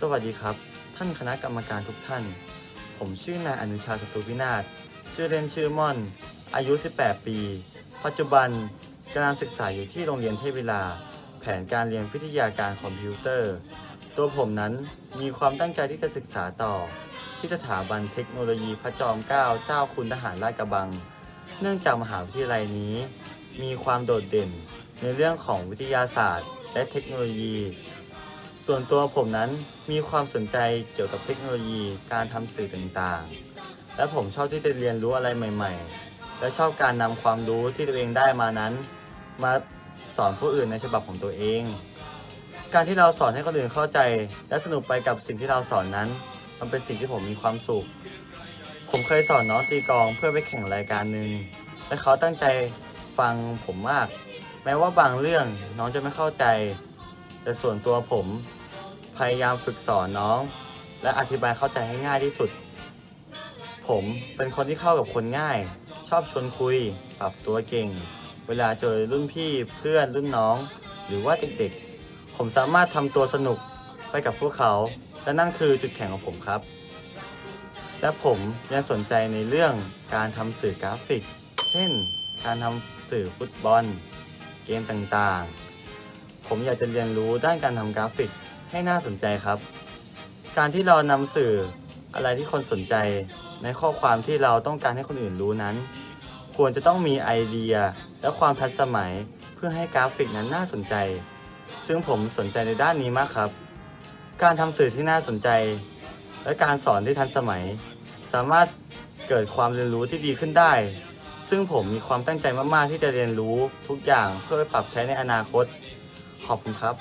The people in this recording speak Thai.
สวัสดีครับ ท่านคณะกรรมการทุกท่าน ผมชื่อนายอนุชาสตุวินาศชื่อเล่นชื่อม่อน อายุ 18 ปี ปัจจุบันกำลังศึกษาอยู่ที่โรงเรียนเทพวิลา แผนการเรียนวิทยาการคอมพิวเตอร์ ตัวผมนั้นมีความตั้งใจที่จะศึกษาต่อ ที่สถาบันเทคโนโลยีพระจอมเกล้าเจ้าคุณทหารราชกระบัง เนื่องจากมหาวิทยาลัยนี้ มีความโดดเด่นในเรื่องของวิทยาศาสตร์ และเทคโนโลยี ส่วนตัวผมนั้นมีความสนใจเกี่ยวกับเทคโนโลยีการทำสื่อต่างๆ และผมชอบที่จะเรียนรู้อะไรใหม่ ๆ และชอบการนำความรู้ที่ตัวเองได้มานั้น มาสอนผู้อื่นในฉบับของตัวเอง การที่เราสอนให้คนอื่นเข้าใจ และสนุกไปกับสิ่งที่เราสอนนั้น มันเป็นสิ่งที่ผมมีความสุข ผมเคยสอนน้องตีกองเพื่อไปแข่งรายการหนึ่งและเขาตั้งใจฟังผมมาก แม้ว่าบางเรื่องน้องจะไม่เข้าใจ แต่ส่วนตัวผมพยายามฝึกสอนน้อง และอธิบายเข้าใจให้ง่ายที่สุด ผมเป็นคนที่เข้ากับคนง่าย ชอบชวนคุย ปรับตัวเก่ง เวลาเจอรุ่นพี่เพื่อนรุ่นน้อง หรือว่าเด็กๆ ผมสามารถทำตัวสนุกไปกับพวกเขา และนั่นคือจุดแข็งของผมครับ และผมยังสนใจในเรื่องการทำสื่อกราฟิก เช่น การทำสื่อฟุตบอล เกมต่างๆ ผมอยากจะเรียนรู้ด้านการทำกราฟิกให้น่าสนใจครับ การที่เรานำสื่ออะไรที่คนสนใจ ในข้อความที่เราต้องการให้คนอื่นรู้นั้น ควรจะต้องมีไอเดียและความทันสมัยเพื่อให้กราฟิกนั้นน่าสนใจ ซึ่งผมสนใจในด้านนี้มากครับ การทำสื่อที่น่าสนใจ และการสอนที่ทันสมัย สามารถเกิดความเรียนรู้ที่ดีขึ้นได้ ซึ่งผมมีความตั้งใจมาก ๆ ที่จะเรียนรู้ทุกอย่างเพื่อปรับใช้ในอนาคต ขอบคุณครับ